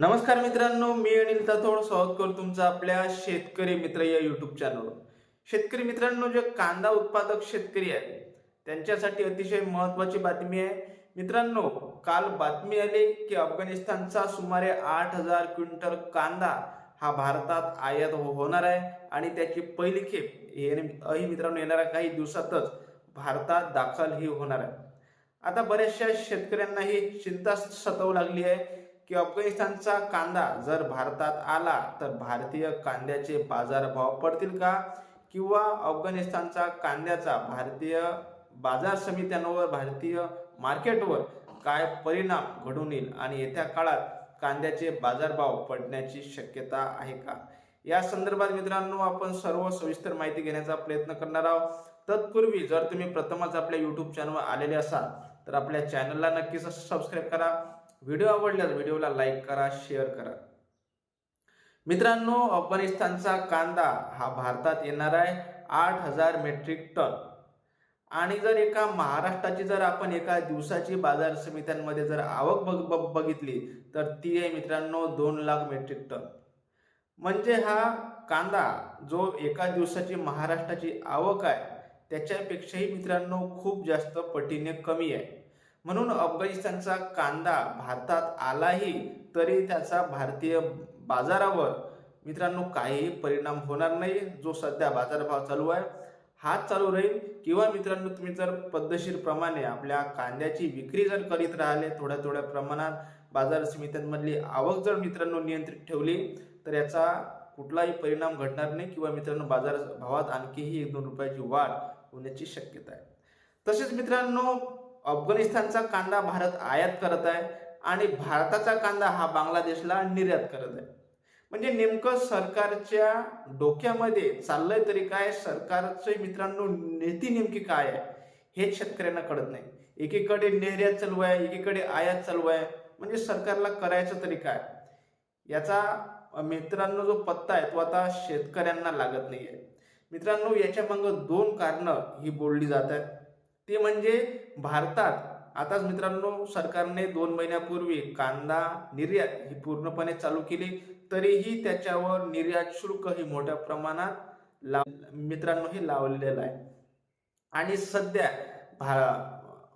नमस्कार मित्रांनो मी अनिल तातोड स्वागत करतो तुमचं आपल्या शेतकरी मित्र या युट्यूब चॅनलवर शेतकरी मित्रांनो जे कांदा उत्पादक शेतकरी आहे त्यांच्यासाठी अतिशय महत्वाची बातमी आहे. मित्रांनो काल बातमी आली की अफगाणिस्तानचा सुमारे आठ हजार क्विंटल कांदा हा भारतात आयात हो-, होणार आहे आणि त्याची पहिली खेप हे- ही मित्रांनो येणाऱ्या काही दिवसातच भारतात दाखल ही होणार आहे. आता बऱ्याचशा शेतकऱ्यांना ही चिंता सतवू लागली आहे. की अफगाणिस्तानचा कांदा जर भारतात आला तर भारतीय कांद्याचे बाजारभाव पडतील का? किंवा अफगाणिस्तानचा कांद्याचा भारतीय बाजार समित्यांवर भारतीय मार्केटवर काय परिणाम घडून येईल आणि येत्या काळात कांद्याचे बाजारभाव पडण्याची शक्यता आहे का? या संदर्भात मित्रांनो आपण सर्व सविस्तर माहिती घेण्याचा प्रयत्न करणार आहोत. तत्पूर्वी जर तुम्ही प्रथमच आपल्या युट्यूब चॅनलवर आलेले असाल तर आपल्या चॅनलला नक्कीच सबस्क्राईब करा. व्हिडिओ आवडल्यास व्हिडिओला लाईक करा शेअर करा. मित्रांनो अफगाणिस्तानचा कांदा हा भारतात येणार आहे आठ हजार मेट्रिक टन. आणि जर एका महाराष्ट्राची जर आपण एका दिवसाची बाजार समित्यांमध्ये जर आवक बघ बघितली तर ती आहे मित्रांनो दोन लाख मेट्रिक टन. म्हणजे हा कांदा जो एका दिवसाची महाराष्ट्राची आवक आहे त्याच्यापेक्षाही मित्रांनो खूप जास्त पटीने कमी आहे. म्हणून अफगाणिस्तानचा कांदा भारतात आलाही तरी त्याचा भारतीय बाजारावर मित्रांनो काहीही परिणाम होणार नाही जो सध्या बाजारभाव चालू आहे हाच चालू राहील. किंवा मित्रांनो तुम्ही जर पद्धतशीरप्रमाणे आपल्या कांद्याची विक्री जर करीत राहिले थोड्या थोड्या प्रमाणात बाजार समित्यांमधली आवक जर मित्रांनो नियंत्रित ठेवली तर याचा कुठलाही परिणाम घडणार नाही. किंवा मित्रांनो बाजार भावात आणखीही एक दोन रुपयाची वाढ होण्याची शक्यता आहे. तसेच मित्रांनो अफगाणिस्तानचा कांदा भारत आयात करत आहे आणि भारताचा कांदा हा बांगलादेशला निर्यात करत आहे. म्हणजे नेमकं सरकारच्या डोक्यामध्ये चाललंय तरी काय? सरकारचे मित्रांनो नीती नेमकी काय आहे? हेच शेतकऱ्यांना कळत नाही. एकीकडे निर्यात चालू आहे एकीकडे आयात चालू आहे. म्हणजे सरकारला करायचं तरी काय? याचा मित्रांनो जो पत्ता आहे तो आता शेतकऱ्यांना लागत नाही आहे मित्रांनो याच्या मग दोन कारणं ही बोलली जात आहेत. ते म्हणजे भारतात आताच मित्रांनो सरकारने दोन महिन्यापूर्वी कांदा निर्यात ही पूर्णपणे चालू केली तरीही त्याच्यावर निर्यात शुल्क ही मोठ्या प्रमाणात लाव मित्रांनो हे लावलेलं आहे. आणि सध्या भा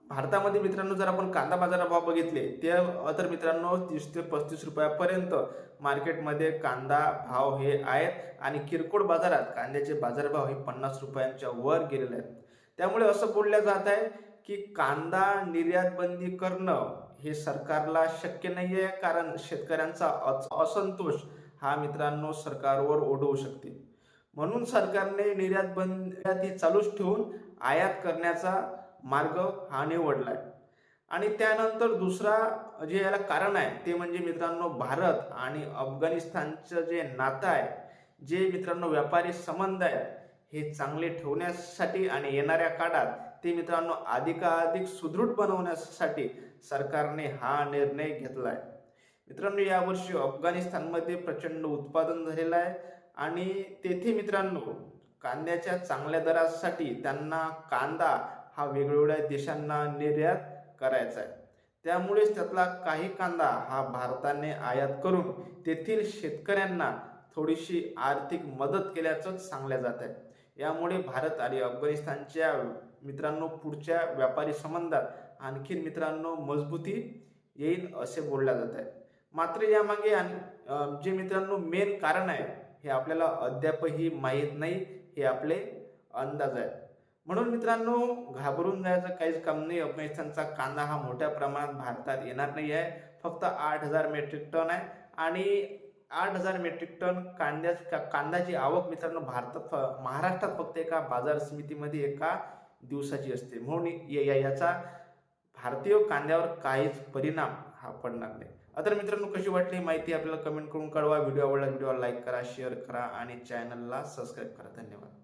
भारतामध्ये मित्रांनो जर आपण कांदा बाजारभाव बघितले ते तर मित्रांनो तीस ते पस्तीस रुपयापर्यंत मार्केटमध्ये कांदा भाव हे आहेत आणि किरकोळ बाजारात कांद्याचे बाजारभाव हे पन्नास रुपयांच्या वर गेलेले आहेत. त्यामुळे असं बोललं जात आहे की कांदा निर्यात बंदी करणं हे सरकारला शक्य नाही आहे कारण शेतकऱ्यांचा असंतोष हा मित्रांनो सरकारवर ओढवू शकते. म्हणून सरकारने निर्यात बंदी चालूच ठेवून आयात करण्याचा मार्ग हा निवडलाय. आणि त्यानंतर दुसरा जे याला कारण आहे ते म्हणजे मित्रांनो भारत आणि अफगाणिस्तानचं जे नातं आहे जे मित्रांनो व्यापारी संबंध आहेत हे चांगले ठेवण्यासाठी आणि येणाऱ्या काळात ते मित्रांनो अधिकाधिक सुदृढ बनवण्यासाठी सरकारने हा निर्णय घेतला आहे मित्रांनो यावर्षी अफगाणिस्तानमध्ये प्रचंड उत्पादन झालेलं आहे आणि तेथे मित्रांनो कांद्याच्या चांगल्या दरासाठी त्यांना कांदा हा वेगवेगळ्या देशांना निर्यात करायचा आहे. त्यामुळेच त्यातला काही कांदा हा भारताने आयात करून तेथील शेतकऱ्यांना थोडीशी आर्थिक मदत केल्याचं सांगल्या जात आहे. यामुळे भारत आणि अफगाणिस्तानच्या मित्रांनो पुढच्या व्यापारी संबंधात आणखीन मित्रांनो मजबूती येईल असे बोलल्या जात आहे मात्र यामागे आणि जे मित्रांनो मेन कारण आहे हे आपल्याला अद्यापही माहीत नाही हे आपले अंदाज आहे म्हणून मित्रांनो घाबरून जायचं काहीच काम नाही. अफगाणिस्तानचा कांदा हा मोठ्या प्रमाणात भारतात येणार नाही आहे फक्त आठ हजार मेट्रिक टन आहे. आणि आठ हजार मेट्रिक टन कांद्या का- कांद्याची आवक मित्रांनो भारतात फ- महाराष्ट्रात फक्त एका बाजार समितीमध्ये एका दिवसाची असते. म्हणून याचा भारतीय कांद्यावर काहीच परिणाम हा पडणार नाही. तर मित्रांनो कशी वाटली माहिती आपल्याला कमेंट करून कळवा. व्हिडिओ आवडला व्हिडिओला लाईक करा शेअर करा आणि चॅनलला सबस्क्राईब करा. धन्यवाद.